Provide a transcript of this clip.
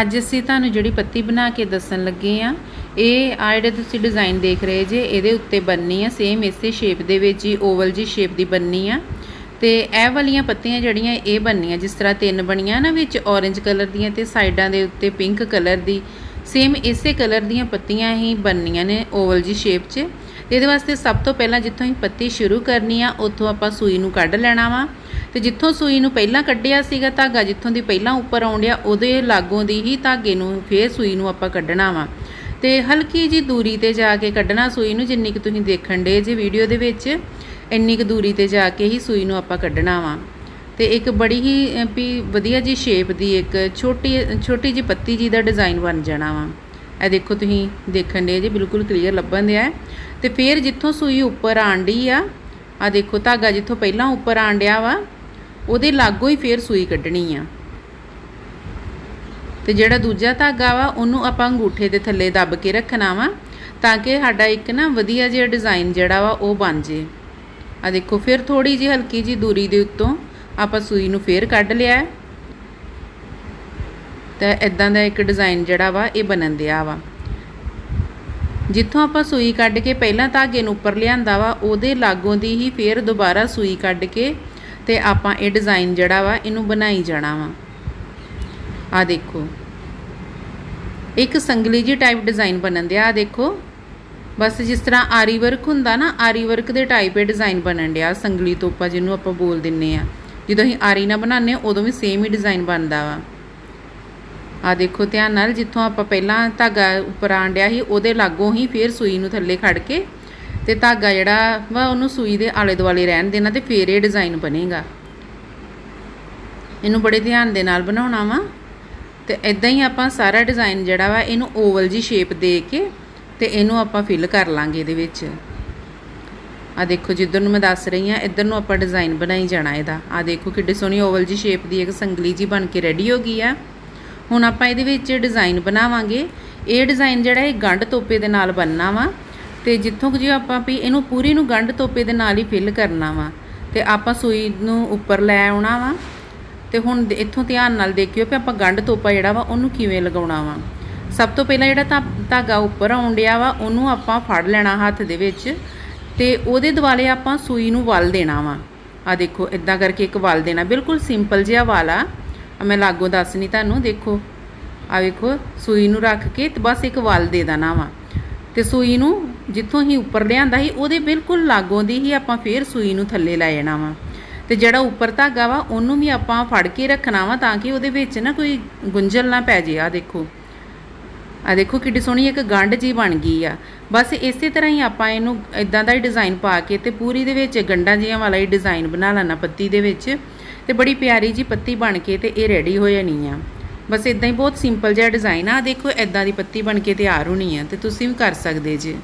ਅੱਜ ਅਸੀਂ ਤੁਹਾਨੂੰ ਜਿਹੜੀ ਪੱਤੀ ਬਣਾ ਕੇ ਦੱਸਣ ਲੱਗੇ ਆ ਇਹ ਆ ਜਿਹੜੇ ਤੁਸੀਂ ਡਿਜ਼ਾਈਨ ਦੇਖ ਰਹੇ ਜੇ, ਇਹਦੇ ਉੱਤੇ ਬੰਨੀ ਆ ਸੇਮ ਇਸੇ ਸ਼ੇਪ ਦੇ ਵਿੱਚ ਹੀ ਓਵਲ ਜੀ ਸ਼ੇਪ ਦੀ ਬੰਨੀ ਆ। ਤੇ ਇਹ ਵਾਲੀਆਂ ਪੱਤੀਆਂ ਜਿਹੜੀਆਂ, ਇਹ ਬੰਨੀਆਂ, ਜਿਸ ਤਰ੍ਹਾਂ ਤਿੰਨ ਬਣੀਆਂ ਨਾ ਵਿੱਚ ਔਰੇਂਜ ਕਲਰ ਦੀਆਂ ਤੇ ਸਾਈਡਾਂ ਦੇ ਉੱਤੇ ਪਿੰਕ ਕਲਰ ਦੀ ਸੇਮ ਇਸੇ ਕਲਰ ਦੀਆਂ ਪੱਤੀਆਂ ਹੀ ਬੰਨੀਆਂ ਨੇ ਓਵਲ ਜੀ ਸ਼ੇਪ 'ਚ। ਇਹਦੇ ਵਾਸਤੇ ਸਭ ਤੋਂ ਪਹਿਲਾਂ ਜਿੱਥੋਂ ਹੀ ਪੱਤੀ ਸ਼ੁਰੂ ਕਰਨੀ ਆ, ਉੱਥੋਂ ਆਪਾਂ ਸੂਈ ਨੂੰ ਕੱਢ ਲੈਣਾ ਵਾ। ਤੇ ਜਿੱਥੋਂ ਸੂਈ ਨੂੰ ਪਹਿਲਾਂ ਕੱਢਿਆ ਸੀਗਾ ਧਾਗਾ, ਜਿੱਥੋਂ ਦੀ ਪਹਿਲਾਂ ਉੱਪਰ ਆਉਂਦਿਆ ਉਹਦੇ ਲਾਗੋਂ ਦੀ ਹੀ ਧਾਗੇ ਨੂੰ ਫੇਰ ਸੂਈ ਨੂੰ ਆਪਾਂ ਕੱਢਣਾ ਵਾ। ਤੇ ਹਲਕੀ ਜੀ ਦੂਰੀ ਤੇ ਜਾ ਕੇ ਕੱਢਣਾ ਸੂਈ ਨੂੰ, ਜਿੰਨੀ ਕਿ ਤੁਸੀਂ ਦੇਖਣ ਦੇ ਜੇ ਵੀਡੀਓ ਦੇ ਵਿੱਚ, ਇੰਨੀ ਕੁ ਦੂਰੀ ਤੇ ਜਾ ਕੇ ਹੀ ਸੂਈ ਨੂੰ ਆਪਾਂ ਕੱਢਣਾ ਵਾ। ਤੇ ਇੱਕ ਬੜੀ ਹੀ ਵੀ ਵਧੀਆ ਜੀ ਸ਼ੇਪ ਦੀ ਇੱਕ ਛੋਟੀ ਛੋਟੀ ਜੀ ਪੱਤੀ ਜੀ ਦਾ ਡਿਜ਼ਾਈਨ ਬਣ ਜਾਣਾ ਵਾ। ਇਹ ਦੇਖੋ ਤੁਸੀਂ ਦੇਖਣ ਦੇ ਜੀ, ਬਿਲਕੁਲ ਕਲੀਅਰ ਲੱਭਣ ਦਿਆ ਹੈ। ਤੇ ਫਿਰ ਜਿੱਥੋਂ ਸੂਈ ਉੱਪਰ ਆਂਡੀ ਆ ਆ ਦੇਖੋ ਧਾਗਾ ਜਿੱਥੋਂ ਪਹਿਲਾਂ ਉੱਪਰ ਆਂਡਿਆ ਵਾ ਉਹਦੇ ਲਾਗੋਂ ਹੀ ਫੇਰ ਸੂਈ ਕੱਢਣੀ ਆ। ਤੇ ਜਿਹੜਾ ਦੂਜਾ ਧਾਗਾ ਵਾ, ਉਹਨੂੰ ਆਪਾਂ ਅੰਗੂਠੇ ਦੇ ਥੱਲੇ ਦੱਬ ਕੇ ਰੱਖਣਾ ਵਾ, ਤਾਂ ਕਿ ਸਾਡਾ ਇੱਕ ਨਾ ਵਧੀਆ ਜਿਹਾ ਡਿਜ਼ਾਈਨ ਜਿਹੜਾ ਵਾ, ਉਹ ਬਣ ਜੇ। ਆ ਦੇਖੋ, ਫਿਰ ਥੋੜੀ ਜਿਹੀ ਹਲਕੀ ਜੀ ਦੂਰੀ ਦੇ ਉੱਤੋਂ ਆਪਾਂ ਸੂਈ ਨੂੰ ਫੇਰ ਕੱਢ ਲਿਆ ਹੈ। ਤੇ ਇਦਾਂ ਦਾ ਇੱਕ ਡਿਜ਼ਾਈਨ ਜਿਹੜਾ ਵਾ, ਇਹ ਬਣਨ ਦਿਆ ਵਾ। ਜਿੱਥੋਂ ਆਪਾਂ ਸੂਈ ਕੱਢ ਕੇ ਪਹਿਲਾਂ ਧਾਗੇ ਨੂੰ ਉੱਪਰ ਲਿਆਂਦਾ ਵਾ, ਉਹਦੇ ਲਾਗੋਂ ਦੀ ਹੀ ਫੇਰ ਦੁਬਾਰਾ ਸੂਈ ਕੱਢ ਕੇ ਤੇ ਆਪਾਂ ਇਹ ਡਿਜ਼ਾਈਨ ਜਿਹੜਾ ਵਾ, ਇਹਨੂੰ ਬਣਾਈ ਜਾਣਾ ਵਾ। ਆ ਦੇਖੋ। ਇੱਕ ਸੰਗਲੀ ਜੀ ਟਾਈਪ ਡਿਜ਼ਾਈਨ ਬਣਨ ਦਿਆ ਆ ਦੇਖੋ। ਬਸ ਜਿਸ ਤਰ੍ਹਾਂ ਆਰੀ ਵਰਕ ਹੁੰਦਾ ਨਾ, ਆਰੀ ਵਰਕ ਦੇ ਟਾਈਪ ਇਹ ਡਿਜ਼ਾਈਨ ਬਣਨ ਡਿਆ, ਸੰਗਲੀ ਤੋਪਾ ਜਿਹਨੂੰ ਆਪਾਂ ਬੋਲ ਦਿੰਨੇ ਆ। ਜਦੋਂ ਅਸੀਂ ਆਰੀ ਨਾਲ ਬਣਾਉਂਦੇ ਹਾਂ, ਉਦੋਂ ਵੀ ਸੇਮ ਹੀ ਡਿਜ਼ਾਈਨ ਬਣਦਾ ਵਾ। ਆ ਦੇਖੋ, ਧਿਆਨ ਨਾਲ ਜਿੱਥੋਂ ਆਪਾਂ ਪਹਿਲਾਂ ਧਾਗਾ ਉੱਪਰ ਆਂਡਿਆ ਸੀ, ਉਹਦੇ ਲਾਗੋਂ ਹੀ ਫੇਰ ਸੂਈ ਨੂੰ ਥੱਲੇ ਖੜ ਕੇ ਤੇ ਧਾਗਾ ਜਿਹੜਾ ਵਾ ਉਹਨੂੰ ਸੂਈ ਦੇ ਆਲੇ ਦੁਆਲੇ ਰਹਿਣ ਦੇਣਾ ਤੇ ਫੇਰ ਇਹ ਡਿਜ਼ਾਈਨ ਬਣੇਗਾ। ਇਹਨੂੰ ਬੜੇ ਧਿਆਨ ਦੇ ਨਾਲ ਬਣਾਉਣਾ ਵਾ ਤੇ ਇਦਾਂ ਹੀ ਆਪਾਂ ਸਾਰਾ ਡਿਜ਼ਾਈਨ ਜਿਹੜਾ ਵਾ ਇਹਨੂੰ ਓਵਲ ਜੀ ਸ਼ੇਪ ਦੇ ਕੇ ਤੇ ਇਹਨੂੰ ਆਪਾਂ ਫਿਲ ਕਰ ਲਾਂਗੇ ਇਹਦੇ ਵਿੱਚ। ਆ ਦੇਖੋ ਜਿੱਧਰ ਨੂੰ ਮੈਂ ਦੱਸ ਰਹੀ ਆ ਇੱਧਰ ਨੂੰ ਆਪਾਂ ਡਿਜ਼ਾਈਨ ਬਣਾਈ ਜਾਣਾ ਇਹਦਾ। ਆ ਦੇਖੋ ਕਿੱਡੀ ਸੋਹਣੀ ਓਵਲ ਜੀ ਸ਼ੇਪ ਦੀ ਇੱਕ ਸੰਗਲੀ ਜੀ ਬਣ ਕੇ ਰੈਡੀ ਹੋ ਗਈ ਆ। ਹੁਣ ਆਪਾਂ ਇਹਦੇ ਵਿੱਚ ਡਿਜ਼ਾਈਨ ਬਣਾਵਾਂਗੇ। ਇਹ ਡਿਜ਼ਾਈਨ ਜਿਹੜਾ ਇਹ ਗੰਢ ਤੋਪੇ ਦੇ ਨਾਲ ਬੰਨਣਾ ਵਾ ਤੇ ਜਿੱਥੋਂ ਕੁ ਜੀ ਆਪਾਂ ਵੀ ਇਹਨੂੰ ਪੂਰੀ ਨੂੰ ਗੰਢ ਤੋਪੇ ਦੇ ਨਾਲ ਹੀ ਫਿਲ ਕਰਨਾ ਵਾ, ਤੇ ਆਪਾਂ ਸੂਈ ਨੂੰ ਉੱਪਰ ਲੈ ਆਉਣਾ ਵਾ, ਤੇ ਹੁਣ ਇੱਥੋਂ ਧਿਆਨ ਨਾਲ ਦੇਖਿਓ ਕਿ ਆਪਾਂ ਗੰਢ ਤੋਪਾ ਜਿਹੜਾ ਵਾ ਉਹਨੂੰ ਕਿਵੇਂ ਲਗਾਉਣਾ ਵਾ। ਸਭ ਤੋਂ ਪਹਿਲਾਂ ਜਿਹੜਾ ਧਾ- ਧਾਗਾ ਉੱਪਰ ਆਉਣ ਡਿਆ ਵਾ, ਉਹਨੂੰ ਆਪਾਂ ਫੜ ਲੈਣਾ ਹੱਥ ਦੇ ਵਿੱਚ, ਤੇ ਉਹਦੇ ਦੁਆਲੇ ਆਪਾਂ ਸੂਈ ਨੂੰ ਵਲ ਦੇਣਾ ਵਾ। ਆ ਦੇਖੋ ਇਦਾਂ ਕਰਕੇ ਇੱਕ ਵਲ ਦੇਣਾ। ਬਿਲਕੁਲ ਸਿੰਪਲ ਜਿਹਾ ਵਾਲ ਆ। ਆ ਮੈਂ ਲਾਗੋਂ ਦੱਸਣੀ ਤੁਹਾਨੂੰ, ਦੇਖੋ। ਆ ਵੇਖੋ, ਸੂਈ ਨੂੰ ਰੱਖ ਕੇ ਤੇ ਬਸ ਇੱਕ ਵਲ ਦੇ ਦੇਣਾ ਵਾ। ਤੇ ਸੂਈ ਨੂੰ ਜਿੱਥੋਂ ਹੀ ਉੱਪਰ ਲਿਆਂਦਾ ਸੀ, ਉਹਦੇ ਬਿਲਕੁਲ ਲਾਗੋਂ ਦੀ ਹੀ ਆਪਾਂ ਫੇਰ ਸੂਈ ਨੂੰ ਥੱਲੇ ਲੈ ਜਾਣਾ ਵਾ। ਤੇ ਜਿਹੜਾ ਉੱਪਰ ਧਾਗਾ ਵਾ, ਉਹਨੂੰ ਵੀ ਆਪਾਂ ਫੜ ਕੇ ਰੱਖਣਾ ਵਾ ਤਾਂ ਕਿ ਉਹਦੇ ਵਿੱਚ ਨਾ ਕੋਈ ਗੁੰਝਲ ਨਾ ਪੈ ਜੇ। ਆ ਦੇਖੋ। ਆ ਦੇਖੋ ਕਿੱਡੀ ਸੋਹਣੀ ਇੱਕ ਗੰਢ ਜੀ ਬਣ ਗਈ ਆ। ਬਸ ਇਸੇ ਤਰ੍ਹਾਂ ਹੀ ਆਪਾਂ ਇਹਨੂੰ ਇਦਾਂ ਦਾ ਹੀ ਡਿਜ਼ਾਈਨ ਪਾ ਕੇ ਤੇ ਪੂਰੀ ਦੇ ਵਿੱਚ ਗੰਢਾਂ ਜੀਆਂ ਵਾਲਾ ਹੀ ਡਿਜ਼ਾਈਨ ਬਣਾ ਲੈਣਾ ਪੱਤੀ ਦੇ ਵਿੱਚ। ਤੇ ਬੜੀ ਪਿਆਰੀ ਜੀ ਪੱਤੀ ਬਣ ਕੇ ਤੇ ਇਹ ਰੈਡੀ ਹੋ ਜਾਣੀ ਆ। ਬਸ ਇਦਾਂ ਹੀ ਬਹੁਤ ਸਿੰਪਲ ਜਿਹਾ ਡਿਜ਼ਾਈਨ ਆ। ਆਹ ਦੇਖੋ ਇਦਾਂ ਦੀ ਪੱਤੀ ਬਣ ਕੇ ਤਿਆਰ ਹੋਣੀ ਆ ਤੇ ਤੁਸੀਂ ਵੀ ਕਰ ਸਕਦੇ ਜੇ।